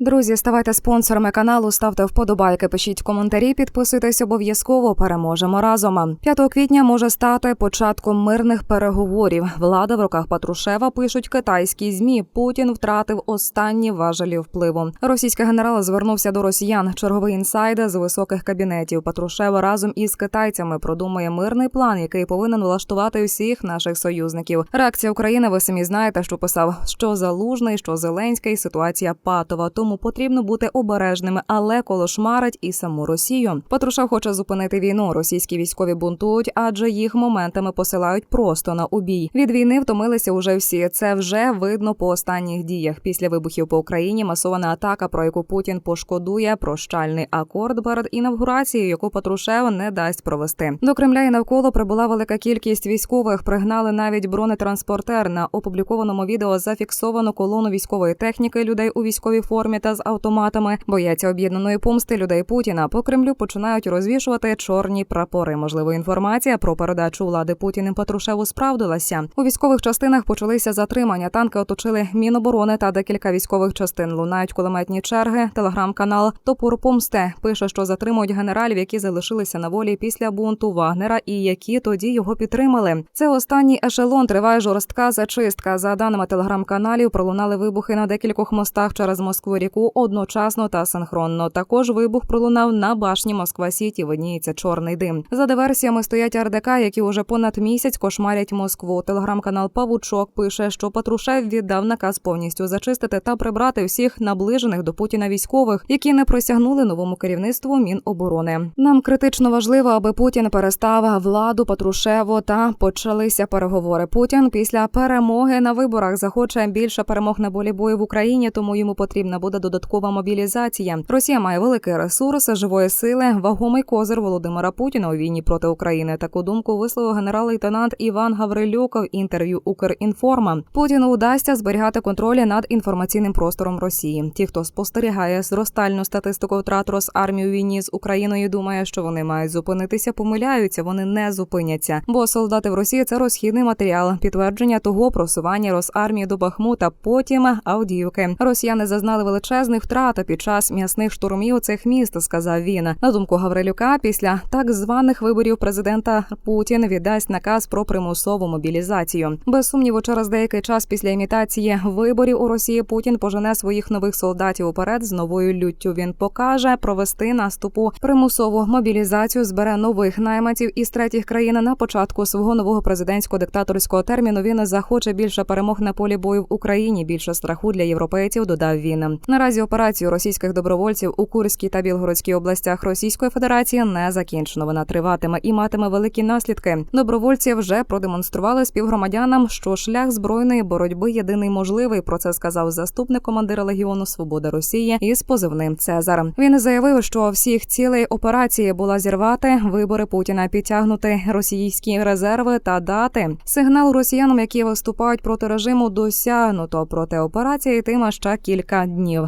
Друзі, ставайте спонсорами каналу, ставте вподобайки, пишіть коментарі, підписуйтесь обов'язково. Переможемо разом. 5 квітня може стати початком мирних переговорів. Влада в руках Патрушева пишуть китайські змі. Путін втратив останні важелі впливу. Російський генерал звернувся до росіян. Черговий інсайдер з високих кабінетів. Патрушева разом із китайцями продумує мирний план, який повинен влаштувати всіх наших союзників. Реакція України. Ви самі знаєте, що писав, що залужний, що Зеленський. Ситуація патова. Тому потрібно бути обережними, але колошмарить і саму Росію. Патрушев хоче зупинити війну. Російські військові бунтують, адже їх моментами посилають просто на убій. Від війни втомилися уже всі. Це вже видно по останніх діях. Після вибухів по Україні масована атака, про яку Путін пошкодує прощальний акорд перед інавгурацією, яку Патрушев не дасть провести. До Кремля і навколо прибула велика кількість військових. Пригнали навіть бронетранспортер. На опублікованому відео зафіксовано колону військової техніки людей у військовій формі та з автоматами. Бояться об'єднаної помсти людей Путіна. По Кремлю починають розвішувати чорні прапори. Можливо, інформація про передачу влади Путіним Патрушеву справдилася. У військових частинах почалися затримання. Танки оточили Міноборони та декілька військових частин. Лунають кулеметні черги. Телеграм-канал Топор Помсте пише, що затримують генералів, які залишилися на волі після бунту Вагнера, і які тоді його підтримали. Це останній ешелон. Триває жорстка зачистка. За даними телеграм-каналів, пролунали вибухи на декількох мостах через Москву ріку одночасно та синхронно. Також вибух пролунав на башні Москва Сіті. Видніється чорний дим. За диверсіями стоять РДК, які уже понад місяць кошмарять Москву. Телеграм-канал Павучок пише, що Патрушев віддав наказ повністю зачистити та прибрати всіх наближених до Путіна військових, які не просягнули новому керівництву Міноборони. Нам критично важливо, аби Путін перестав владу Патрушеву та почалися переговори. Путін після перемоги на виборах захоче більше перемог на полі бою в Україні, тому йому потрібна буде додаткова мобілізація. Росія має великий ресурс живої сили, вагомий козир Володимира Путіна у війні проти України. Таку думку висловив генерал-лейтенант Іван Гаврилюк в інтерв'ю Укрінформа. Путіну удасться зберігати контроль над інформаційним простором Росії. Ті, хто спостерігає зростальну статистику втрат Росармії у війні з Україною, думає, що вони мають зупинитися, помиляються. Вони не зупиняться. Бо солдати в Росії це розхідний матеріал, підтвердження того просування Росармії до Бахмута, потім Авдіївки. Росіяни зазнали величезних втрат під час м'ясних штурмів цих міст. Сказав він. На думку Гаврилюка, після так званих виборів президента Путін віддасть наказ про примусову мобілізацію. Без сумніву, через деякий час після імітації виборів у Росії Путін пожене своїх нових солдатів уперед з новою люттю. Він покаже провести наступу примусову мобілізацію. Збере нових найманців із третіх країн на початку свого нового президентського диктаторського терміну. Він захоче більше перемог на полі бою в Україні, більше страху для європейців. Додав він. Наразі операцію російських добровольців у Курській та Білгородській областях Російської Федерації не закінчено. Вона триватиме і матиме великі наслідки. Добровольці вже продемонстрували співгромадянам, що шлях збройної боротьби єдиний можливий. Про це сказав заступник командира легіону Свобода Росії із позивним Цезар. Він заявив, що всіх цілей операції була зірвати вибори Путіна, підтягнути російські резерви та дати сигнал росіянам, які виступають проти режиму, досягнуто проти операції. Йтиме ще кілька днів.